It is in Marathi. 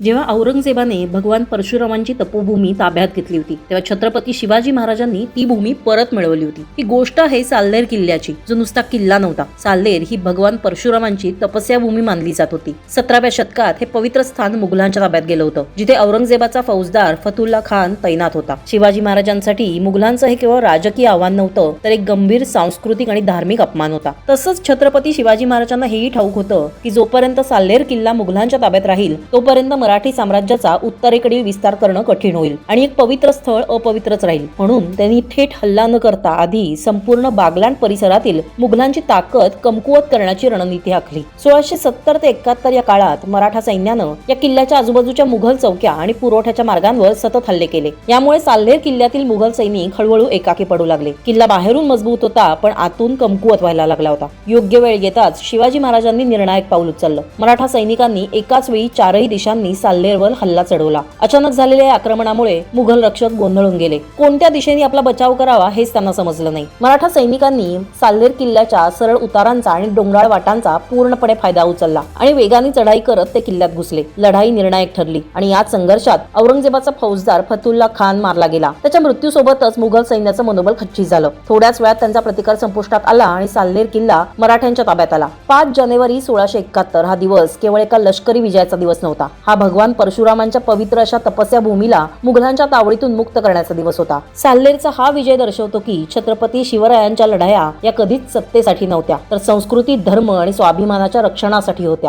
जेव्हा औरंगजेबाने भगवान परशुरामांची तपोभूमी ताब्यात घेतली होती तेव्हा छत्रपती शिवाजी महाराजांनी ती भूमी परत मिळवली होती. ही गोष्ट आहे साल्लेर किल्ल्याची जो नुसता किल्ला नव्हता. साल्लेर ही भगवान परशुरामांची तपस्या भूमी मानली जात होती. सतराव्या शतकात हे पवित्र स्थान मुघलांच्या ताब्यात गेलं होतं जिथे औरंगजेबाचा फौजदार फतुल्ला खान तैनात होता. शिवाजी महाराजांसाठी मुघलांचं हे केवळ राजकीय आव्हान नव्हतं तर एक गंभीर सांस्कृतिक आणि धार्मिक अपमान होता. तसंच छत्रपती शिवाजी महाराजांना हेही ठाऊक होतं की जोपर्यंत साल्लेर किल्ला मुघलांच्या ताब्यात राहील तोपर्यंत मराठी साम्राज्याचा उत्तरेकडे विस्तार करणं कठीण होईल आणि एक पवित्र स्थळ अपवित्रच राहील. म्हणून त्यांनी थेट हल्ला न करता आधी संपूर्ण बागलांड परिसरातील मुघलांची ताकद कमकुवत करण्याची रणनीती आखली. सोळाशे सत्तर ते एकाहत्तर या काळात मराठा सैन्यानं या किल्ल्याच्या आजूबाजूच्या मुघल चौक्या आणि पुरवठ्याच्या मार्गांवर सतत हल्ले केले. यामुळे साल्हेर किल्ल्यातील मुघल सैनिक हळूहळू एकाकी पडू लागले. किल्ला बाहेरून मजबूत होता पण आतून कमकुवत व्हायला लागला होता. योग्य वेळ येताच शिवाजी महाराजांनी निर्णायक पाऊल उचललं. मराठा सैनिकांनी एकाच वेळी चारही दिशांनी साल्लेरवर हल्ला चढवला. अचानक झालेल्या या आक्रमणामुळे मुघल रक्षक गोंधळून गेले. कोणत्या दिशेने आपला बचाव करावा हेच त्यांना समजलं नाही. मराठा सैनिकांनी साल्लेर किल्ल्याच्या सरळ उतारांचा आणि डोंगराळ वाटांचा पूर्णपणे फायदा उचलला आणि वेगाने चढाई करत ते किल्ल्यात घुसले. लढाई निर्णायक ठरली आणि याच संघर्षात औरंगजेबाचा फौजदार फतुल्ला खान मारला गेला. त्याच्या मृत्यूसोबतच मुघल सैन्याचं मनोबल खच्ची झालं. थोड्याच वेळात त्यांचा प्रतिकार संपुष्टात आला आणि साल्लेर किल्ला मराठ्यांच्या ताब्यात आला. पाच जानेवारी सोळाशे एकाहत्तर हा दिवस केवळ एका लष्करी विजयाचा दिवस नव्हता. हा भगवान परशुरामांच्या पवित्र अशा तपस्या भूमीला मुघलांच्या तावडीतून मुक्त करण्याचा दिवस होता. साल्लेरचा हा विजय दर्शवतो की छत्रपती शिवरायांच्या लढाया या कधीच सत्तेसाठी नव्हत्या तर संस्कृती धर्म आणि स्वाभिमानाच्या रक्षणासाठी होत्या.